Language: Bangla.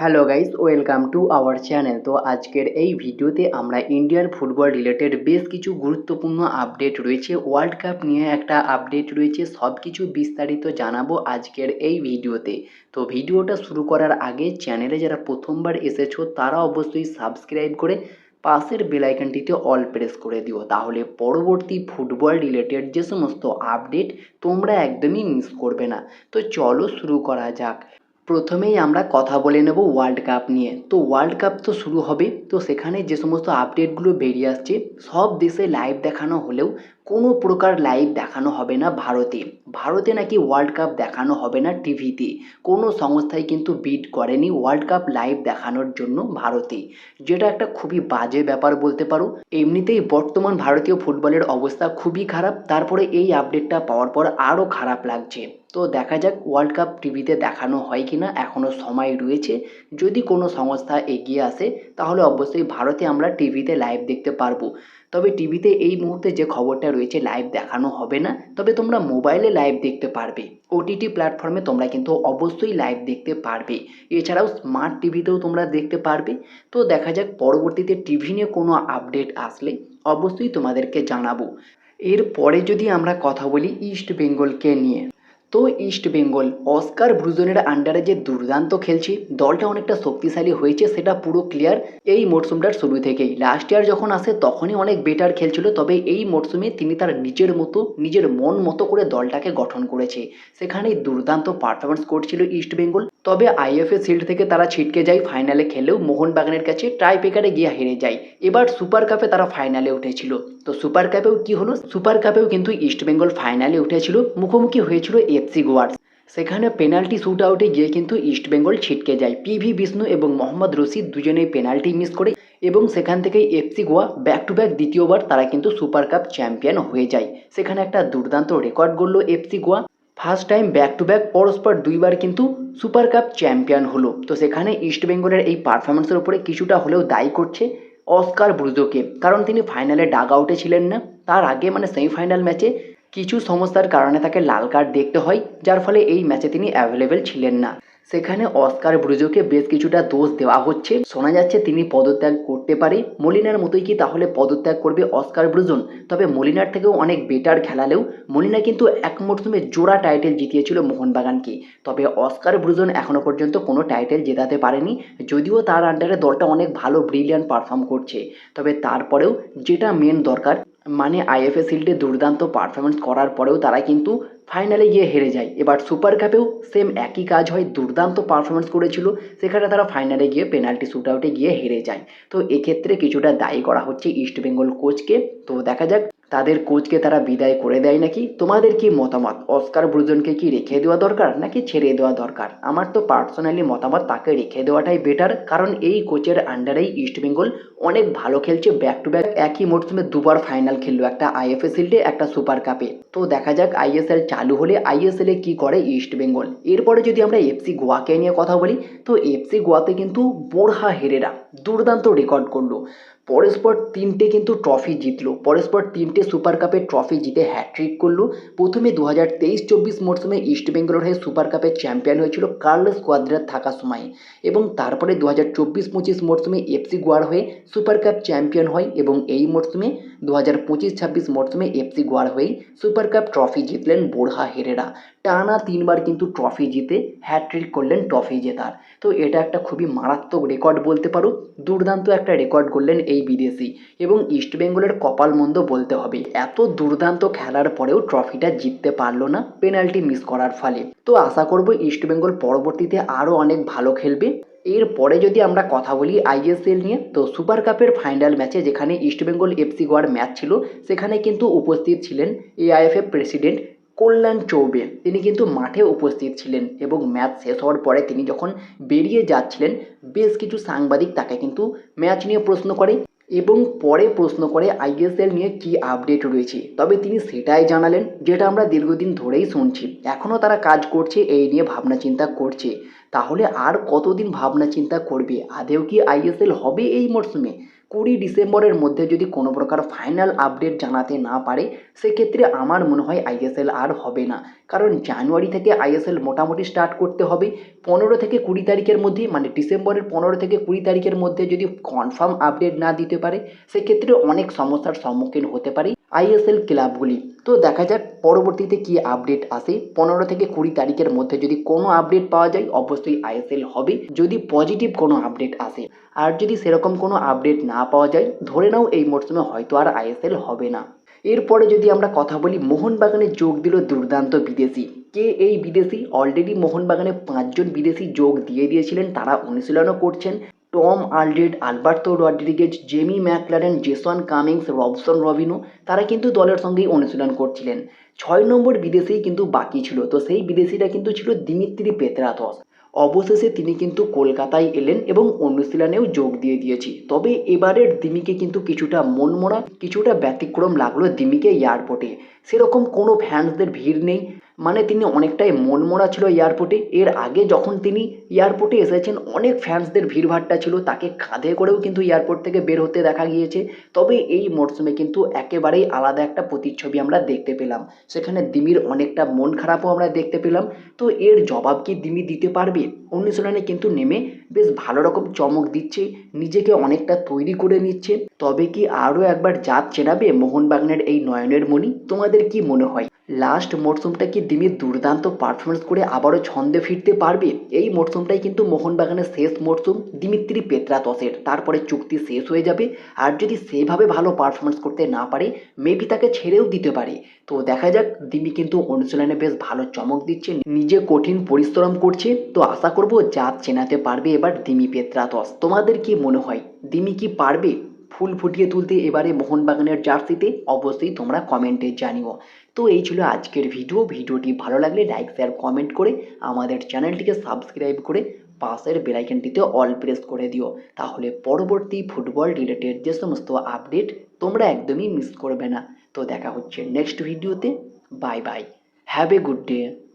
Hello guys welcome to our channel তো আজকের এই ভিডিওতে আমরা ইন্ডিয়ার ফুটবল রিলেটেড বেশ কিছু গুরুত্বপূর্ণ আপডেট রয়েছে। ওয়ার্ল্ড কাপ নিয়ে একটা আপডেট রয়েছে সব কিছু বিস্তারিত জানাব আজকের এই ভিডিওতে। তো ভিডিওটা শুরু করার আগে চ্যানেলে যারা প্রথমবার এসেছ, তারা অবশ্যই সাবস্ক্রাইব করে পাশের বেলাইকনটিতে অল প্রেস করে দিও। তাহলে পরবর্তী ফুটবল রিলেটেড যে সমস্ত আপডেট তোমরা একদমই মিস করবে না। তো চলো শুরু করা যাক। প্রথমেই আমরা কথা বলে নেব ওয়ার্ল্ড কাপ নিয়ে। তো ওয়ার্ল্ড কাপ তো শুরু হবে, তো সেখানে যে সমস্ত আপডেটগুলো বেরিয়ে আসছে, সব দেশে লাইভ দেখানো হলেও কোনো প্রকার লাইভ দেখানো হবে না ভারতে। ভারতে নাকি ওয়ার্ল্ড কাপ দেখানো হবে না টিভিতে। কোনো সংস্থাই কিন্তু বিড করেনি ওয়ার্ল্ড কাপ লাইভ দেখানোর জন্য ভারতে। যেটা একটা খুবই বাজে ব্যাপার বলতে পারো। এমনিতেই বর্তমান ভারতীয় ফুটবলের অবস্থা খুবই খারাপ, তারপরে এই আপডেটটা পাওয়ার পর আরও খারাপ লাগছে। তো দেখা যাক ওয়ার্ল্ড কাপ টিভিতে দেখানো হয় কি না এখনও সময় রয়েছে। যদি কোনো সংস্থা এগিয়ে আসে, তাহলে অবশ্যই ভারতে আমরা টিভিতে লাইভ দেখতে পারব। তবে টিভিতে এই মুহূর্তে যে খবরটা রয়েছে লাইভ দেখানো হবে না। তবে তোমরা মোবাইলে লাইভ দেখতে পারবে। ওটিটি প্ল্যাটফর্মে তোমরা কিন্তু অবশ্যই লাইভ দেখতে পারবে। এছাড়াও স্মার্ট টিভিতেও তোমরা দেখতে পারবে। তো দেখা যাক পরবর্তীতে টিভি নিয়ে কোনো আপডেট আসলে অবশ্যই তোমাদেরকে জানাব। এরপরে যদি আমরা কথা বলি ইস্ট বেঙ্গলকে নিয়ে। তো ইস্ট বেঙ্গল, অস্কার ব্রুজনের আন্ডারে যে দুর্দান্ত খেলছে, দলটা অনেকটা শক্তিশালী হয়েছে, সেটা পুরো ক্লিয়ার এই মরশুমটার শুরু থেকেই। লাস্ট ইয়ার যখন আসে, তখনই অনেক বেটার খেলছিল, তবে এই মরশুমে তিনি তার নিজের মতো, নিজের মন মতো করে দলটাকে গঠন করেছে। সেখানেই দুর্দান্ত পারফরমেন্স করছিল ইস্ট বেঙ্গল। তবে আইএফএ শিল্ড থেকে তারা ছিটকে যায় ফাইনালে খেলেও মোহনবাগানের কাছে ট্রাই পেকারে গিয়ে হেরে যায়। এবার সুপার কাপে তারা ফাইনালে উঠেছিল। তো সুপার কাপেও কি হলো? সুপার কাপেও কিন্তু ইস্ট বেঙ্গল ফাইনালে উঠেছিল। মুখোমুখি হয়েছিল এফসি গোয়ার সেখানে পেনাল্টি শ্যুট আউটে গিয়ে কিন্তু ইস্ট বেঙ্গল ছিটকে যায়। পিভি বিষ্ণু এবং মোহাম্মদ রশিদ দুজনেই পেনাল্টি মিস করে এবং সেখান থেকেই FC Goa back to back দ্বিতীয়বার তারা কিন্তু সুপার কাপ চ্যাম্পিয়ন হয়ে যায়। সেখানে একটা দুর্দান্ত record গড়ল FC Goa. First time back to back পরস্পর দুইবার কিন্তু সুপার কাপ চ্যাম্পিয়ন হলো। তো সেখানে ইস্টবেঙ্গলের এই পারফরমেন্সের উপরে কিছুটা হলেও দায়ী করছে অস্কার ব্রুজোকে কারণ তিনি ফাইনালে ডাগ আউটে ছিলেন না। তার আগে মানে সেমিফাইনাল ম্যাচে কিছু সমস্যার কারণে তাকে লাল কার্ড দেখতে হয়, যার ফলে এই ম্যাচে তিনি অ্যাভেলেবেল ছিলেন না। সেখানে অস্কার ব্রুজোকে বেশ কিছুটা দোষ দেওয়া হচ্ছে। শোনা যাচ্ছে তিনি পদত্যাগ করতে পারে। মলিনার মতোই কি তাহলে পদত্যাগ করবে অস্কার ব্রুজন? তবে মলিনার থেকেও অনেক বেটার খেলালেও মলিনা কিন্তু এক মরশুমে জোড়া টাইটেল জিতিয়েছিল মোহনবাগানকে। তবে অস্কার ব্রুজন এখনও পর্যন্ত কোনো টাইটেল জেতাতে পারেনি, যদিও তার আন্ডারে দলটা অনেক ভালো ব্রিলিয়ান্ট পারফর্ম করছে। তবে তারপরেও যেটা মেন দরকার মানে আইএফএ শিল্ডে দুর্দান্ত পারফরমেন্স করার পরেও তারা কিন্তু ফাইনালে গিয়ে হেরে যায়। এবার সুপার কাপেও সেম একই কাজ হয়, দুর্দান্ত পারফরমেন্স করেছিল। সেখানে তারা ফাইনালে গিয়ে পেনাল্টি শ্যুট আউটে গিয়ে হেরে যায়। তো এক্ষেত্রে কিছুটা দায়ী করা হচ্ছে ইস্টবেঙ্গল কোচকে তো দেখা যাক তাদের কোচকে তারা বিদায় করে দেয় নাকি? তোমাদের কি মতামত? অস্কার ব্রুজনকে কি রেখে দেওয়া দরকার নাকি ছেড়ে দেওয়া দরকার? আমার তো পার্সোনালি মতামত তাকে রেখে দেওয়াটাই বেটার কারণ এই কোচের আন্ডারেই ইস্ট বেঙ্গল অনেক ভালো খেলছে ব্যাক টু ব্যাক একই মরশুমে দুবার ফাইনাল খেললো একটা আইএফএ শিল্ডে একটা সুপার কাপে তো দেখা যাক আইএসএল চালু হলে আইএসএল কি করে ইস্ট বেঙ্গল এরপরে যদি আমরা এফসি গোয়াকে নিয়ে কথা বলি, তো এফসি গোয়াতে কিন্তু বোরহা হেরেরা দুর্দান্ত রেকর্ড করল। পরস্পর তিনটে কিন্তু ট্রফি জিতলো, পরস্পর তিনটে সুপার কাপের ট্রফি জিতে হ্যাট্রিক করল। প্রথমে দু হাজার তেইশ চব্বিশ মরশুমে ইস্ট বেঙ্গলের হয়ে সুপার কাপের চ্যাম্পিয়ন হয়েছিল কার্লস কোয়াদ্রার থাকা সময়ে এবং তারপরে দু হাজার চব্বিশ পঁচিশ মরশুমে এফসি গোয়ার হয়ে সুপার কাপ চ্যাম্পিয়ন হয় এবং এই মরশুমে দু হাজার পঁচিশ ছাব্বিশ মরশুমে এফসি গোয়ার হয়েই সুপার কাপ ট্রফি জিতলেন বোরহা হেরেরা। টানা তিনবার কিন্তু ট্রফি জিতে হ্যাট্রিক করলেন ট্রফি জেতার। তো এটা একটা খুবই মারাত্মক রেকর্ড বলতে পারো, দুর্দান্ত একটা রেকর্ড করলেন এই বিদেশি এবং ইস্ট বেঙ্গলের কপাল মন্দ বলতে হবে। এত দুর্দান্ত খেলার পরেও ট্রফিটা জিততে পারল না, পেনাল্টি মিস করার ফলে। তো আশা করব ইস্ট বেঙ্গল পরবর্তীতে আরও অনেক ভালো খেলবে। এরপরে যদি আমরা কথা বলি আইএসএল নিয়ে, তো সুপার কাপের ফাইনাল ম্যাচে যেখানে ইস্টবেঙ্গল এফসি গোয়ার ম্যাচ ছিল, সেখানে কিন্তু উপস্থিত ছিলেন এআইএফএ প্রেসিডেন্ট কল্যাণ চৌবে। তিনি কিন্তু মাঠে উপস্থিত ছিলেন এবং ম্যাচ শেষ হওয়ার পরে তিনি যখন বেরিয়ে যাচ্ছিলেন, বেশ কিছু সাংবাদিক তাকে কিন্তু ম্যাচ নিয়ে প্রশ্ন করে। এবং পরে প্রশ্ন করে আইএসএল নিয়ে কি আপডেট রয়েছে। তবে তিনি সেটাই জানালেন, যেটা আমরা দীর্ঘদিন ধরেই শুনছি। এখনও তারা কাজ করছে, এই নিয়ে ভাবনা চিন্তা করছে। তাহলে আর কতদিন ভাবনা চিন্তা করবে? আদেও কি আইএসএল হবে এই মরশুমে কুড়ি ডিসেম্বরের মধ্যে যদি কোনো প্রকার ফাইনাল আপডেট জানাতে না পারে, সেক্ষেত্রে আমার মনে হয় আইএসএল আর হবে না। কারণ জানুয়ারি থেকে আইএসএল মোটামুটি স্টার্ট করতে হবে। পনেরো থেকে কুড়ি তারিখের মধ্যে মানে ডিসেম্বরের পনেরো থেকে কুড়ি তারিখের মধ্যে যদি কনফার্ম আপডেট না দিতে পারে, সেক্ষেত্রে অনেক সমস্যার সম্মুখীন হতে পারে। আইএসএল ক্লাবগুলি। তো দেখা যাক পরবর্তীতে কি আপডেট আসে। পনেরো থেকে কুড়ি তারিখের মধ্যে যদি কোনো আপডেট পাওয়া যায়, অবশ্যই আইএসএল হবে। যদি পজিটিভ কোনো আপডেট আসে আর যদি সেরকম কোনো আপডেট না পাওয়া যায়, ধরে নাও এই মরশুমে হয়তো আর আইএসএল হবে না। এরপরে যদি আমরা কথা বলি, মোহনবাগানে যোগ দিল দুর্দান্ত বিদেশি। কে এই বিদেশি? অলরেডি মোহনবাগানে পাঁচজন বিদেশি যোগ দিয়ে দিয়েছিলেন, তারা অনুশীলনও করছেন। Tom Aldred Alberto Rodriguez, Jamie Maclaren, Jason Cummings, Robson Robinho, তারা কিন্তু দলের সঙ্গেই অনুশীলন করছিলেন। ছয় নম্বর বিদেশেই কিন্তু বাকি ছিল, তো সেই বিদেশিটা কিন্তু ছিল দিমিত্রি পেত্রাথস অবশেষে তিনি কিন্তু কলকাতায় এলেন এবং অনুশীলনেও যোগ দিয়ে দিয়েছি। তবে এবারের দিমিকে কিন্তু কিছুটা মনমরা, কিছুটা ব্যতিক্রম লাগল দিমিকে এয়ারপোর্টে। সেরকম কোনো ফ্যান্সদের ভিড় নেই। মানে তিনি অনেকটাই মনমরা ছিল এয়ারপোর্টে এর আগে যখন তিনি এয়ারপোর্টে এসেছেন, অনেক ফ্যান্সদের ভিড়ভাট্টা ছিল, তাকে কাঁধে করেও কিন্তু এয়ারপোর্ট থেকে বের হতে দেখা গিয়েছে। তবে এই মরশুমে কিন্তু একেবারেই আলাদা একটা প্রতিচ্ছবি আমরা দেখতে পেলাম। সেখানে দিমির অনেকটা মন খারাপও আমরা দেখতে পেলাম। তো এর জবাব কি দিমি দিতে পারবে? অনুশীলনে কিন্তু নেমে বেশ ভালো রকম চমক দিচ্ছে, নিজেকে অনেকটা তৈরি করে নিচ্ছে। তবে কি আরও একবার জাত চেনাবে মোহনবাগানের এই নয়নের মণি? তোমাদের কি মনে হয়? লাস্ট মরশুমটা কি দিমির দুর্দান্ত পারফরমেন্স করে আবারও ছন্দে ফিরতে পারবে? এই মরশুমটাই কিন্তু মোহনবাগানের শেষ মরশুম দিমিত্রি পেত্রাতসের তারপরে চুক্তি শেষ হয়ে যাবে। আর যদি সেভাবে ভালো পারফরমেন্স করতে না পারে মেবি তাকে ছেড়েও দিতে পারে। তো দেখা যাক, দিমি কিন্তু অনুশীলনে বেশ ভালো চমক দিচ্ছে, নিজে কঠিন পরিশ্রম করছে। তো আশা করব জাত চেনাতে পারবে। এবার দিমি পেত্রাতস তোমাদের কি মনে হয়? দিমি কি পারবে? ফুল ফুটিয়ে তুলতে এবারে মোহনবাগানের জার্সিতে? অবশ্যই তোমরা কমেন্টে জানিও। তো এই ছিল আজকের ভিডিও। ভিডিওটি ভালো লাগলে লাইক, শেয়ার, কমেন্ট করে আমাদের চ্যানেলটিকে সাবস্ক্রাইব করে পাশের বেলাইকনটিতে অল প্রেস করে দিও। তাহলে পরবর্তী ফুটবল রিলেটেড যে সমস্ত আপডেট তোমরা একদমই মিস করবে না। তো দেখা হচ্ছে নেক্সট ভিডিওতে। Bye bye. Have a good day.